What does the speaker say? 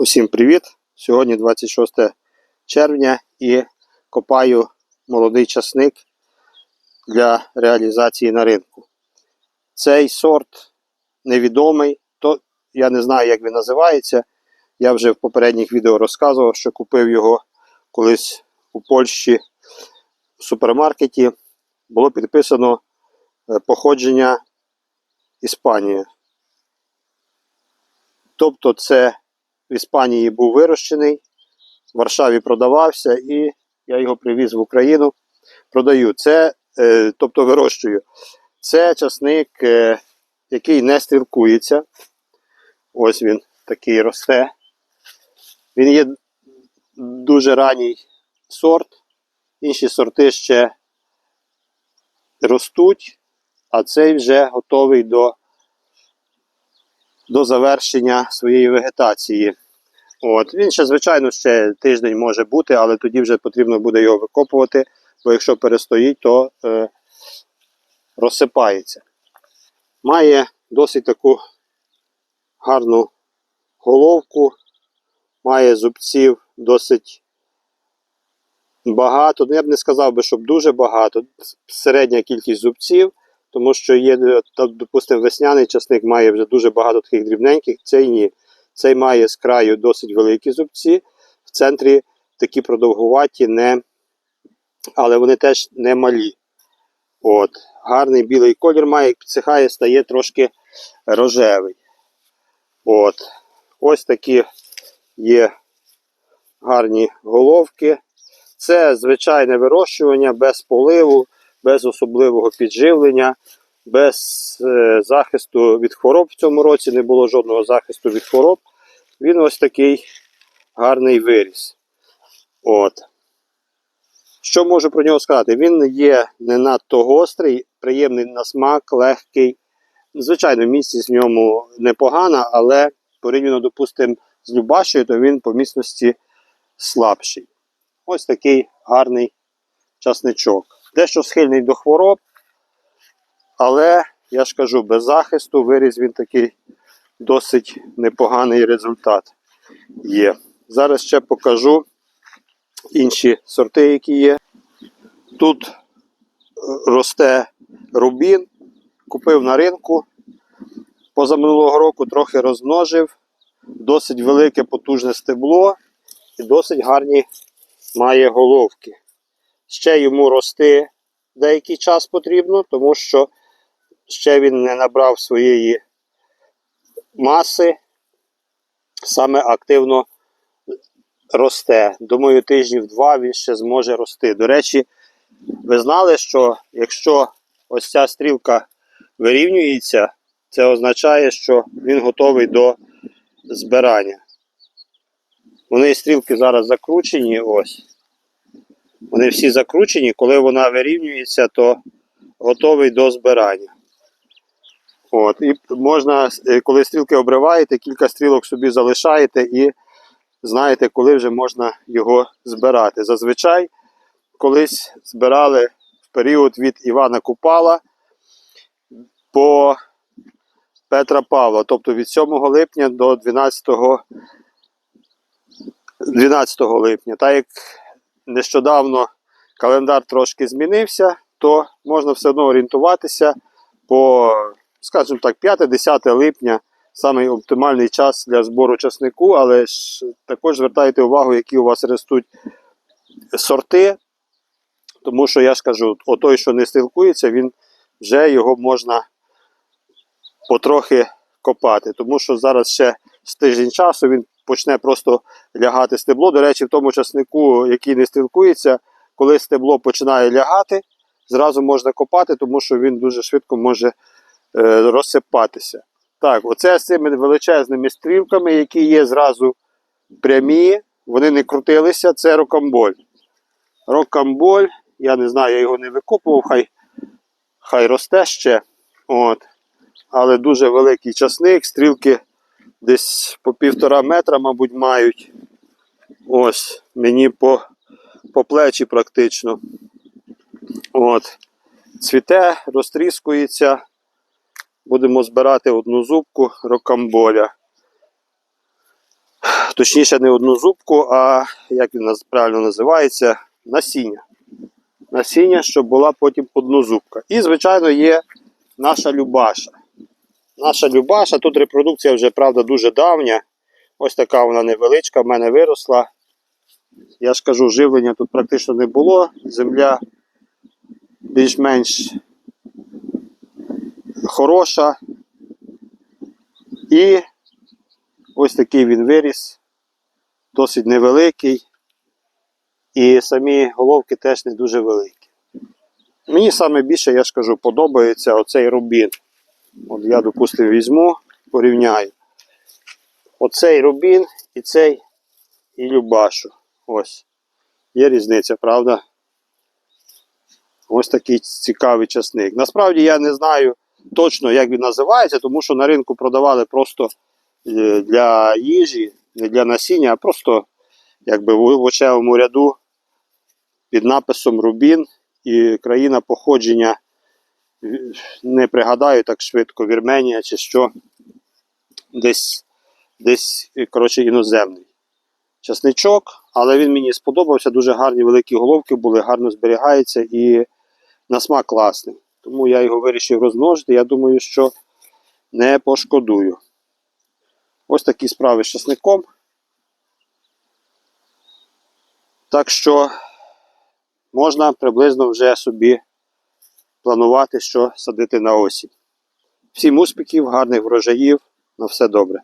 Усім привіт! Сьогодні 26 червня і копаю молодий часник для реалізації на ринку. Цей сорт невідомий, то я не знаю, як він називається. Я вже в попередніх відео розказував, що купив його колись у Польщі в супермаркеті. Було підписано е, походження Іспанії. Тобто, це в Іспанії був вирощений, в Варшаві продавався, і я його привіз в Україну. Продаю. Це, е, тобто вирощую. Це часник, е, який не стрілкується. Ось він такий росте. Він є дуже ранній сорт. Інші сорти ще ростуть, а цей вже готовий до до завершення своєї вегетації. От. Він ще, звичайно, ще тиждень може бути, але тоді вже потрібно буде його викопувати, бо якщо перестоїть, то е, розсипається. Має досить таку гарну головку, має зубців досить багато. Ну, я б не сказав би, щоб дуже багато. Середня кількість зубців. Тому що є, допустимо, весняний часник має вже дуже багато таких дрібненьких, цей ні. Цей має з краю досить великі зубці, в центрі такі продовгуваті, не, але вони теж не малі. От. Гарний білий колір має, як підсихає, стає трошки рожевий. От. Ось такі є гарні головки. Це звичайне вирощування без поливу без особливого підживлення, без е, захисту від хвороб в цьому році не було жодного захисту від хвороб. Він ось такий гарний виріс. От. Що можу про нього сказати? Він є не надто гострий, приємний на смак, легкий. Звичайно, міцність в ньому непогана, але порівняно, допустимо, з Любашею, то він по міцності слабший. Ось такий гарний часничок дещо схильний до хвороб, але, я ж кажу, без захисту виріс він такий досить непоганий результат є. Зараз ще покажу інші сорти, які є. Тут е, росте рубін, купив на ринку. Позаминулого року трохи розмножив, досить велике потужне стебло і досить гарні має головки ще йому рости деякий час потрібно, тому що ще він не набрав своєї маси, саме активно росте. Думаю, тижнів два він ще зможе рости. До речі, ви знали, що якщо ось ця стрілка вирівнюється, це означає, що він готовий до збирання. Вони стрілки зараз закручені ось. Вони всі закручені, коли вона вирівнюється, то готовий до збирання. От, І можна, е, коли стрілки обриваєте, кілька стрілок собі залишаєте і знаєте, коли вже можна його збирати. Зазвичай колись збирали в період від Івана Купала по Петра Павла, тобто від 7 липня до 12 12 липня. Так як нещодавно календар трошки змінився, то можна все одно орієнтуватися по, скажімо так, 5-10 липня самий оптимальний час для збору часнику, але ж також звертайте увагу, які у вас ростуть сорти. Тому що я ж кажу, отой, що не стрілкується, він вже його можна потрохи копати. Тому що зараз ще з тиждень часу він почне просто лягати стебло. До речі, в тому часнику, який не стрілкується, коли стебло починає лягати, зразу можна копати, тому що він дуже швидко може е, розсипатися. Так, оце з цими величезними стрілками, які є зразу прямі, вони не крутилися, це рокамболь. Рокамболь, я не знаю, я його не викопував, хай хай росте ще. От. Але дуже великий часник, стрілки десь по півтора метра, мабуть, мають. Ось, мені по по плечі практично. От. Цвіте, розтріскується. Будемо збирати одну зубку рокамболя. точніше не одну зубку, а як він правильно називається, насіння. Насіння, щоб була потім однозубка. І, звичайно, є наша Любаша. Наша Любаша, тут репродукція вже, правда, дуже давня. Ось така вона невеличка, в мене виросла. Я ж кажу, живлення тут практично не було. Земля більш-менш хороша. І ось такий він виріс, досить невеликий. І самі головки теж не дуже великі. Мені саме більше, я ж кажу, подобається оцей рубін. От я, допустимо, візьму, порівняю. Оцей рубін і цей і Любашу. Ось. Є різниця, правда? Ось такий цікавий часник. Насправді я не знаю точно, як він називається, тому що на ринку продавали просто е, для їжі, не для насіння, а просто якби в в очевому ряду під написом Рубін і країна походження. Не пригадаю так швидко, Вірменія чи що. Десь, десь коротше, іноземний часничок, але він мені сподобався. Дуже гарні великі головки були, гарно зберігається і на смак класний. Тому я його вирішив розмножити. Я думаю, що не пошкодую. Ось такі справи з часником. Так що можна приблизно вже собі планувати, що садити на осінь. Всім успіхів, гарних врожаїв, на все добре.